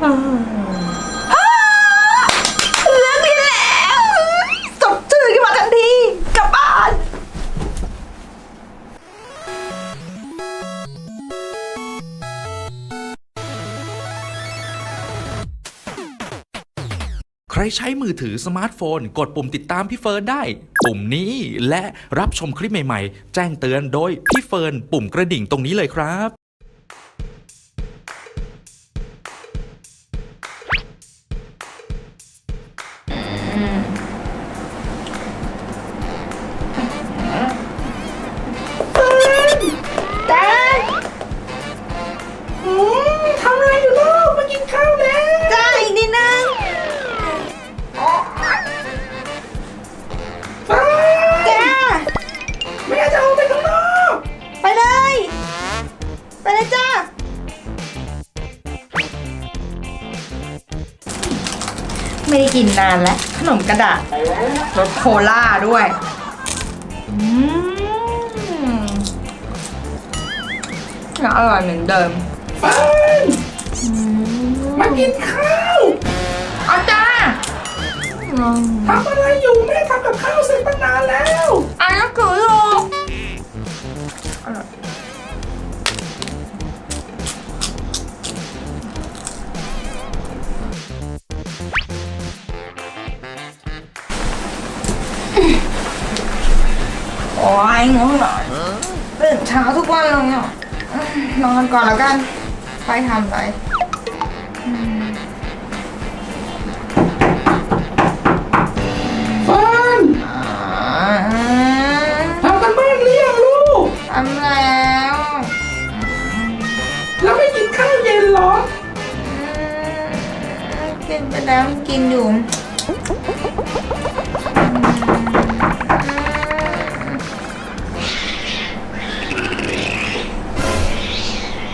เลิกเรียนแล้วสดชื่นขึ้นมาทันทีกลับบ้าน ใครใช้มือถือสมาร์ทโฟน กดปุ่มติดตามพี่เฟิร์นได้ ปุ่มนี้และรับชมคลิปใหม่ๆ แจ้งเตือนโดยพี่เฟิร์นปุ่มกระดิ่งตรงนี้เลยครับ เลยจ้า ไม่ได้กินนานแล้ว ขนมกระดาษรสโคล่าด้วยอืมอร่อยเหมือนเดิมฟันมากินข้าวอาจารย์ทำอะไรอยู่แม่ทำกับข้าวเสร็จตั้งนานแล้ว อันนั้นคือลู กโอ้ยง่วงนอนตื่นเช้าทุกวันเลยอะนอนก่อนแล้วกัน ไปทำอะไรฟันอ่าทำกันบ้านหรือยังลูก ทำแล้วแล้วไม่กินข้าวเย็นเหรอกินไปแล้วกินอยู่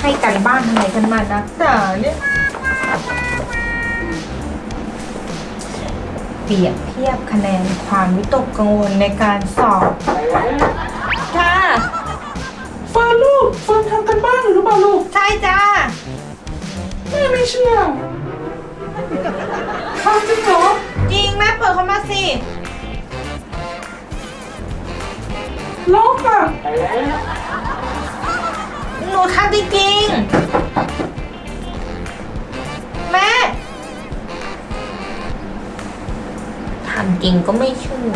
ให้กันบ้านทำไมกันมานักต่เนี่ยเปรียบเทียบคะแนนความวิตกกังวลในการสอบ ค่ะฟันลูกฟันทำ หนูทำจริงๆแม่ทำจริงก็ไม่เชื่อ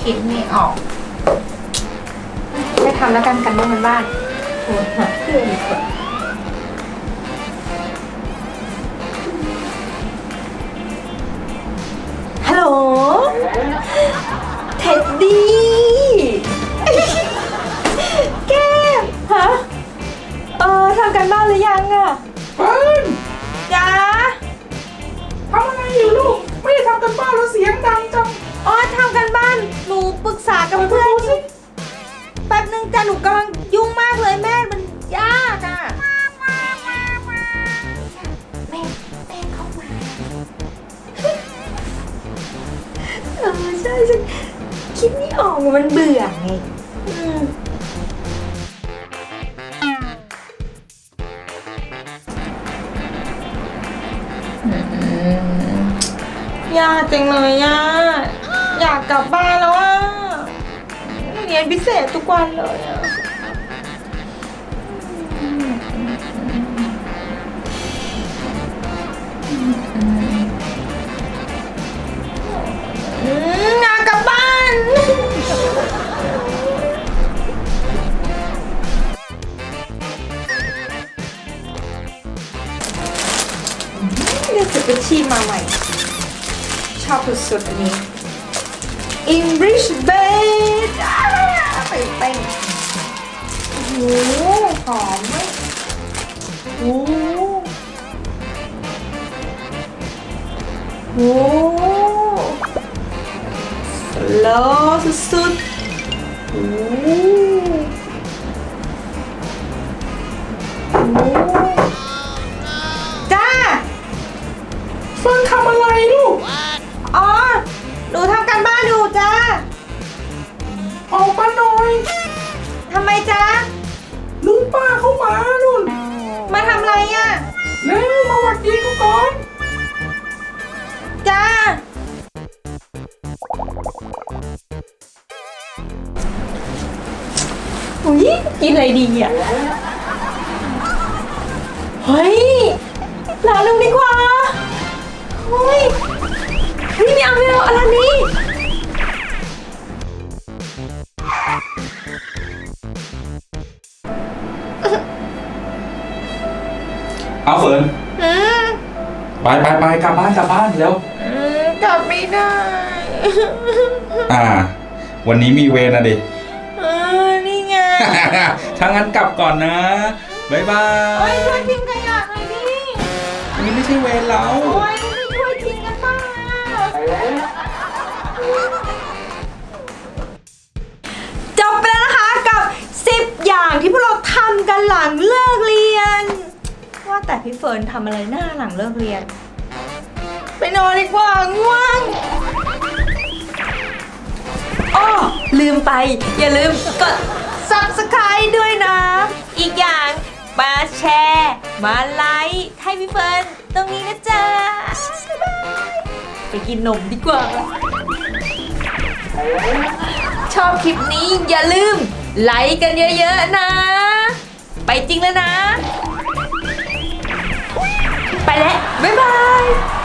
คิดไม่ออก ไม่ทำแล้วกันกันบ้านบ้านโหหเพื่อน มันเบื่อไงยากจังเลยย่าอยากกลับบ้านแล้วอะเรียนพิเศษทุกวันเลยอะอื กสุดเป็นชีพมาใหม่ ชอบสุดๆอันนี้ English bed ไปเต้นโอ้โหหอมไหมโอ้โหโอ้โหสโลสุดๆโอ้ ทำไมจ้าลุงป้าเข้ามานุ่นมาทำอะไรอะ เร็วมาหวัดดีเขาก่อน จ้า อุ้ยกินอะไรดีอะ เฮ้ยลาลุงดีกว่าเฮ้ยเฮ้ยไม่เอาไม่เอาอะไรนี้ เอาเฟิร์นอืมไปไปไปกลับบ้านกลับบ้านเร็วอืมกลับไม่ได้อ่า วันนี้มีเวรนะดิ เออนี่ไงถ้างั้นกลับก่อนนะบ๊ายบาโอ้ยยช่วยทิ้งขยะหน่อยดิวันนี้ไม่ใช่เวรเรา โอ้ยไม่ช่วยทิ้งกันบ้าง แต่พี่เฟิร์นทำอะไรหน้าหลังเลิกเรียน ไปนอนดีกว่าง่วงอ้อลืมไป อย่าลืมกด subscribe ด้วยนะ อีกอย่างมาแชร์ มาไลค์ให้พี่เฟิร์นตรงนี้นะจ๊ะบ๊ายบายไปกินนมดีกว่า ชอบคลิปนี้อย่าลืมไลค์กันเยอะๆนะ ไปจริงแล้วนะ ไปแล้ว บ๊ายบาย